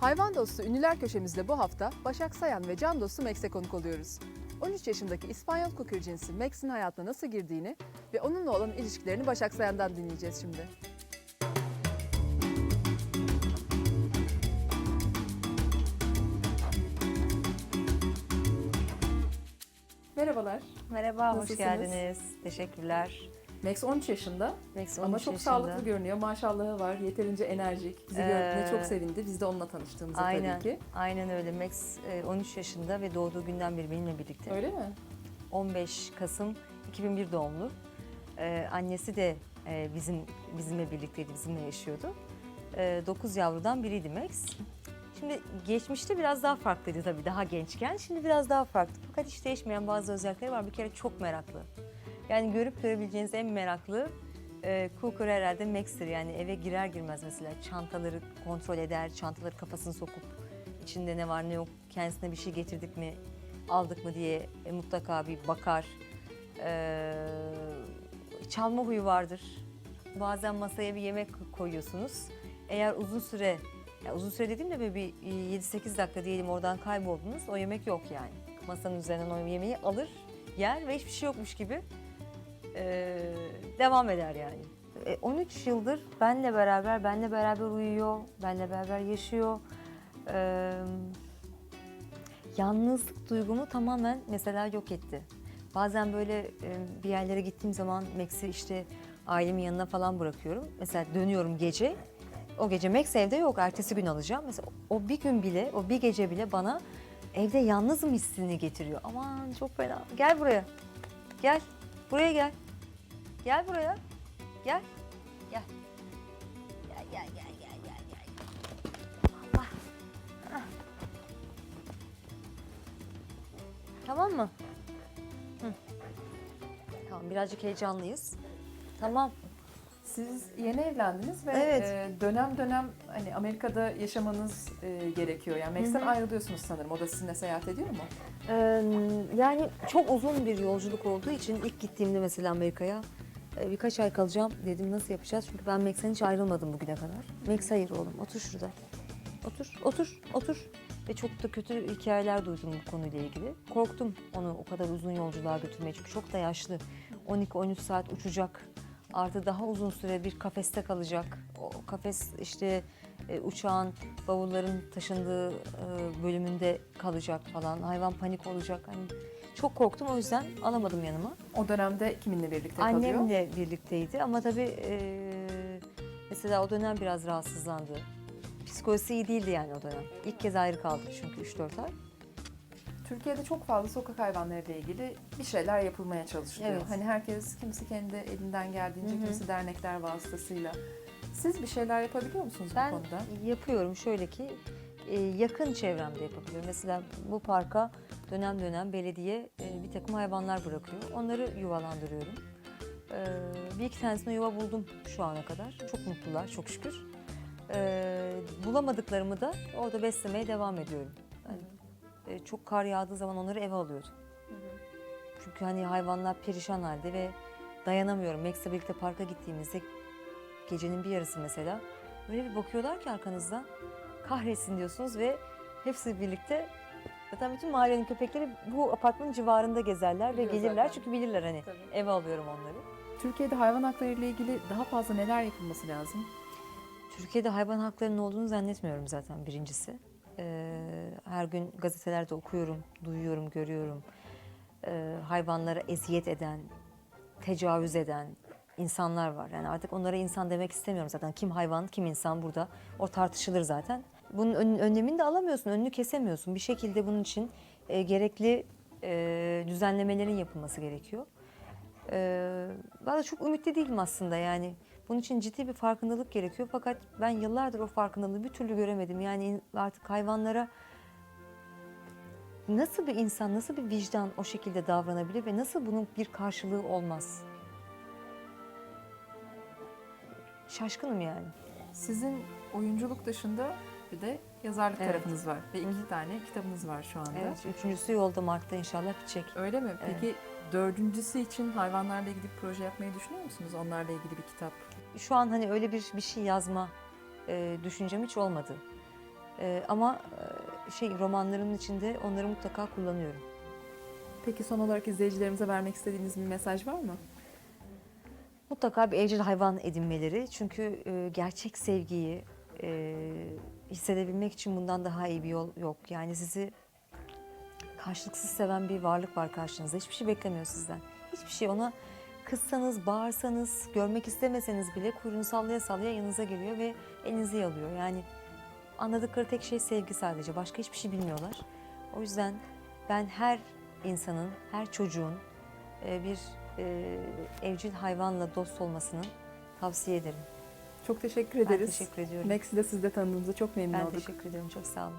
Hayvan dostu ünlüler köşemizde bu hafta Başak Sayan ve can dostu Max'e konuk oluyoruz. 13 yaşındaki İspanyol kukür cinsi Max'in hayatına nasıl girdiğini ve onunla olan ilişkilerini Başak Sayan'dan dinleyeceğiz şimdi. Merhabalar. Merhaba, Nasılsınız? hoş geldiniz. Teşekkürler. Max 13 yaşında Max ama 13 çok yaşında. sağlıklı görünüyor. Maşallahı var, yeterince enerjik. Bizi Ee, gördüğüne çok sevindi. Biz de onunla tanıştığımızda Aynen, tabii ki. aynen öyle. Max e, 13 yaşında ve doğduğu günden beri benimle birlikte. Öyle mi? 15 Kasım 2001 doğumlu. Ee, annesi de e, bizim bizimle birlikteydi, bizimle yaşıyordu. 9 yavrudan biriydi Max. Şimdi geçmişte biraz daha farklıydı tabii daha gençken. Şimdi biraz daha farklı. Fakat hiç değişmeyen bazı özellikleri var. Bir kere çok meraklı. Yani görüp görebileceğiniz en meraklı e, Cooker herhalde Max'tir. Yani eve girer girmez mesela çantaları kontrol eder, çantaları kafasını sokup içinde ne var ne yok, kendisine bir şey getirdik mi, aldık mı diye e, mutlaka bir bakar. Ee, çalma huyu vardır. Bazen masaya bir yemek koyuyorsunuz. Eğer uzun süre, ya uzun süre dediğimde böyle bir 7-8 dakika diyelim oradan kayboldunuz, o yemek yok yani. Masanın üzerinden o yemeği alır, yer ve hiçbir şey yokmuş gibi ee, devam eder yani. E, 13 yıldır benle beraber, benle beraber uyuyor, benle beraber yaşıyor. Ee, yalnızlık duygumu tamamen mesela yok etti. Bazen böyle e, bir yerlere gittiğim zaman Max'i işte ailemin yanına falan bırakıyorum. Mesela dönüyorum gece. O gece Max evde yok. Ertesi gün alacağım. Mesela o bir gün bile, o bir gece bile bana evde yalnızım hissini getiriyor. Aman çok fena. Gel buraya. Gel. Buraya gel. Gel buraya. Gel. Gel. Gel gel gel gel gel gel. Allah. Ah. Tamam mı? Hı. Tamam birazcık heyecanlıyız. Tamam. Siz yeni evlendiniz ve Evet. e, dönem dönem hani Amerika'da yaşamanız e, gerekiyor. Yani Max'ten ayrılıyorsunuz sanırım. O da sizinle seyahat ediyor mu? Ee, yani çok uzun bir yolculuk olduğu için ilk gittiğimde mesela Amerika'ya e, birkaç ay kalacağım dedim nasıl yapacağız? Çünkü ben Max'ten hiç ayrılmadım bugüne kadar. Max hayır oğlum otur şurada. Otur, otur, otur. Ve çok da kötü hikayeler duydum bu konuyla ilgili. Korktum onu o kadar uzun yolculuğa götürmeye çünkü çok da yaşlı. 12-13 saat uçacak. Artı daha uzun süre bir kafeste kalacak. O kafes işte e, uçağın bavulların taşındığı e, bölümünde kalacak falan. Hayvan panik olacak. Hani çok korktum o yüzden alamadım yanıma. O dönemde kiminle birlikte kalıyor? Annemle birlikteydi ama tabii e, mesela o dönem biraz rahatsızlandı. Psikolojisi iyi değildi yani o dönem. İlk kez ayrı kaldık çünkü 3-4 ay. Türkiye'de çok fazla sokak hayvanlarıyla ilgili bir şeyler yapılmaya çalışılıyor. Evet. Hani herkes kimisi kendi elinden geldiğince, Hı hı. kimisi dernekler vasıtasıyla. Siz bir şeyler yapabiliyor musunuz Ben bu konuda? yapıyorum şöyle ki e, yakın çevremde yapabiliyorum. Mesela bu parka dönem dönem belediye e, bir takım hayvanlar bırakıyor. Onları yuvalandırıyorum. E, Bir iki tanesine yuva buldum şu ana kadar. Çok mutlular çok şükür. Bulamadıklarımı da orada beslemeye devam ediyorum. E, çok kar yağdığı zaman onları eve alıyordum. Çünkü hani hayvanlar perişan halde ve dayanamıyorum. Max'le birlikte parka gittiğimizde gecenin bir yarısı mesela öyle bir bakıyorlar ki arkanızdan kahretsin diyorsunuz ve hepsi birlikte zaten bütün mahallenin köpekleri bu apartmanın civarında gezerler ve Biliyor gelirler zaten. çünkü bilirler hani Tabii. eve alıyorum onları. Türkiye'de hayvan hakları ile ilgili daha fazla neler yapılması lazım? Türkiye'de hayvan haklarının olduğunu zannetmiyorum zaten birincisi. Ee, her gün gazetelerde okuyorum, duyuyorum, görüyorum. Ee, hayvanlara eziyet eden, tecavüz eden insanlar var. Yani artık onlara insan demek istemiyorum zaten. Kim hayvan, kim insan burada. O tartışılır zaten. Bunun ön- önlemini de alamıyorsun, önünü kesemiyorsun. Bir şekilde bunun için e, gerekli e, düzenlemelerin yapılması gerekiyor. Ee, ben de çok ümitli değilim aslında yani. Bunun için ciddi bir farkındalık gerekiyor. Fakat ben yıllardır o farkındalığı bir türlü göremedim. Yani artık hayvanlara nasıl bir insan, nasıl bir vicdan o şekilde davranabilir ve nasıl bunun bir karşılığı olmaz? Şaşkınım yani. Sizin oyunculuk dışında bir de yazarlık Evet. tarafınız var ve iki tane kitabınız var şu anda. Evet, üçüncüsü yolda Mart'ta inşallah bitecek. Öyle mi? Evet. Peki dördüncüsü için hayvanlarla ilgili proje yapmayı düşünüyor musunuz? Onlarla ilgili bir kitap. Şu an hani öyle bir bir şey yazma e, düşüncem hiç olmadı. E, ama e, şey romanlarımın içinde onları mutlaka kullanıyorum. Peki son olarak izleyicilerimize vermek istediğiniz bir mesaj var mı? Mutlaka bir evcil hayvan edinmeleri. Çünkü e, gerçek sevgiyi e, hissedebilmek için bundan daha iyi bir yol yok. Yani sizi karşılıksız seven bir varlık var karşınızda. Hiçbir şey beklemiyor sizden. Hiçbir şey ona kızsanız, bağırsanız, görmek istemeseniz bile kuyruğunu sallaya sallaya yanınıza geliyor ve elinizi alıyor. Yani anladıkları tek şey sevgi sadece. Başka hiçbir şey bilmiyorlar. O yüzden ben her insanın, her çocuğun e, bir e, evcil hayvanla dost olmasını tavsiye ederim. Çok teşekkür Ben ederiz. teşekkür ediyorum. Max'i de siz de tanıdığımıza çok memnun Ben olduk. teşekkür ederim. Çok sağ olun.